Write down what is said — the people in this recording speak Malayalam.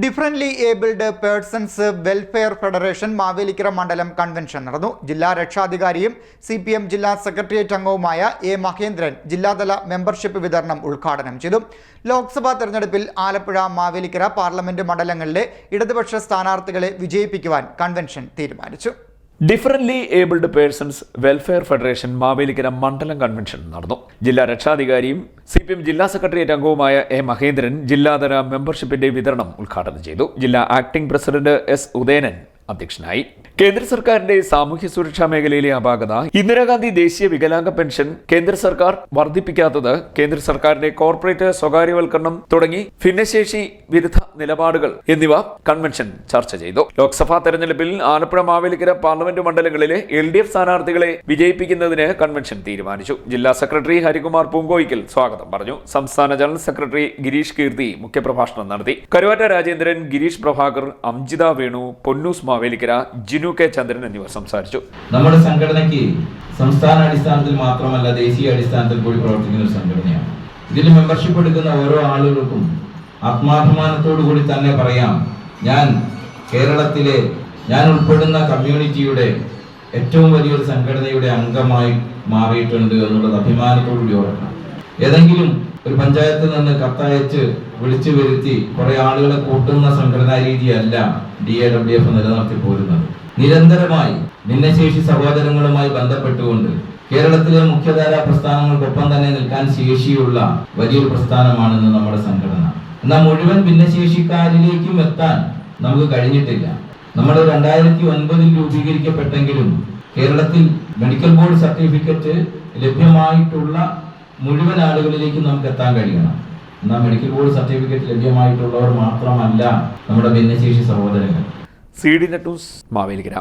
Differently abled persons welfare federation Mavelikara മണ്ഡലം കൺവെൻഷൻ നടന്നു. ജില്ലാ രക്ഷാധികാരിയും സി പി എം ജില്ലാ സെക്രട്ടേറിയറ്റ് അംഗവുമായ എ മഹേന്ദ്രൻ ജില്ലാതല മെമ്പർഷിപ്പ് വിതരണം ഉദ്ഘാടനം ചെയ്തു. ലോക്സഭാ തെരഞ്ഞെടുപ്പിൽ ആലപ്പുഴ മാവേലിക്കര പാർലമെന്റ് മണ്ഡലങ്ങളിലെ ഇടതുപക്ഷ സ്ഥാനാർത്ഥികളെ വിജയിപ്പിക്കുവാൻ കൺവെൻഷൻ തീരുമാനിച്ചു. Differently abled persons welfare federation Mavelikara മണ്ഡലം കൺവെൻഷൻ നടന്നു. ജില്ലാ രക്ഷാധികാരിയും സി പി എം ജില്ലാ സെക്രട്ടേറിയറ്റ് അംഗവുമായ എ മഹേന്ദ്രൻ ജില്ലാതല മെമ്പർഷിപ്പിന്റെ വിതരണം ഉദ്ഘാടനം ചെയ്തു. ജില്ലാ ആക്ടിംഗ് പ്രസിഡന്റ് എസ് ഉദയനൻ അധ്യക്ഷനായി. കേന്ദ്ര സർക്കാരിന്റെ സാമൂഹ്യ സുരക്ഷാ മേഖലയിലെ അപാകത ഇന്ദിരാഗാന്ധി ദേശീയ വികലാംഗ പെൻഷൻ കേന്ദ്ര സർക്കാർ വർദ്ധിപ്പിക്കാത്തത് കേന്ദ്ര സർക്കാരിന്റെ കോർപ്പറേറ്റ് സ്വകാര്യവൽക്കരണം തുടങ്ങി ഭിന്നശേഷി വിരുദ്ധ നിലപാടുകൾ എന്നിവ കൺവെൻഷൻ ചർച്ച ചെയ്തു. ലോക്സഭാ തെരഞ്ഞെടുപ്പിൽ ആലപ്പുഴ മാവേലിക്കര പാർലമെന്റ് മണ്ഡലങ്ങളിലെ എൽ ഡി എഫ് സ്ഥാനാർത്ഥികളെ വിജയിപ്പിക്കുന്നതിന് കൺവെൻഷൻ തീരുമാനിച്ചു. ജില്ലാ സെക്രട്ടറി ഹരികുമാർ പൂങ്കോയ്ക്കൽ സ്വാഗതം പറഞ്ഞു. സംസ്ഥാന ജനറൽ സെക്രട്ടറി ഗിരീഷ് കീർത്തി മുഖ്യപ്രഭാഷണം നടത്തി. കരുവാറ്റ രാജേന്ദ്രൻ ഗിരീഷ് പ്രഭാകർ അംജിത വേണു പൊന്നൂസ് മാവേലിക്കര ജിനു കെ ചന്ദ്രൻ എന്നിവർ സംസാരിച്ചു. നമ്മുടെ സംഘടനയ്ക്ക് സംസ്ഥാന അടിസ്ഥാനത്തിൽ മാത്രമല്ല ദേശീയ അടിസ്ഥാനത്തിൽ കൂടി പ്രവർത്തിക്കുന്ന ഒരു സംഘടനയാണ്. ഇതിൽ മെമ്പർഷിപ്പ് എടുക്കുന്ന ഓരോ ആളുകൾക്കും ആത്മാഭിമാനത്തോടു കൂടി തന്നെ പറയാം. ഞാൻ കേരളത്തിലെ ഞാൻ ഉൾപ്പെടുന്ന കമ്മ്യൂണിറ്റിയുടെ ഏറ്റവും വലിയൊരു സംഘടനയുടെ അംഗമായി മാറിയിട്ടുണ്ട് എന്നുള്ളത് അഭിമാനത്തോടുകൂടി ഓർക്കണം ഏതെങ്കിലും ഒരു പഞ്ചായത്തിൽ നിന്ന് കത്തയച്ച് വിളിച്ചു വരുത്തി കുറെ ആളുകളെ കൂട്ടുന്ന സംഘടനാ രീതിയല്ല ഡി എ ഡബ്ല്യു എഫ് നിലനിർത്തി പോരുന്നത്. നിരന്തരമായി ഭിന്നശേഷി സഹോദരങ്ങളുമായി ബന്ധപ്പെട്ടുകൊണ്ട് കേരളത്തിലെ മുഖ്യധാരാ പ്രസ്ഥാനങ്ങൾക്കൊപ്പം തന്നെ നിൽക്കാൻ ശേഷിയുള്ള വലിയൊരു പ്രസ്ഥാനമാണെന്ന് നമ്മുടെ സംഘടന. എന്നാൽ മുഴുവൻ ഭിന്നശേഷിക്കാരിലേക്കും എത്താൻ നമുക്ക് കഴിഞ്ഞിട്ടില്ല. നമ്മൾ രണ്ടായിരത്തി ഒൻപതിൽ രൂപീകരിക്കപ്പെട്ടെങ്കിലും കേരളത്തിൽ മെഡിക്കൽ ബോർഡ് സർട്ടിഫിക്കറ്റ് ലഭ്യമായിട്ടുള്ള മുഴുവൻ ആളുകളിലേക്കും നമുക്ക് എത്താൻ കഴിയണം. എന്നാൽ മെഡിക്കൽ ബോർഡ് സർട്ടിഫിക്കറ്റ് ലഭ്യമായിട്ടുള്ളവർ മാത്രമല്ല നമ്മുടെ ഭിന്നശേഷി സഹോദരങ്ങൾ. സി ഡി നെറ്റൂസ് മാവേലിക്കര.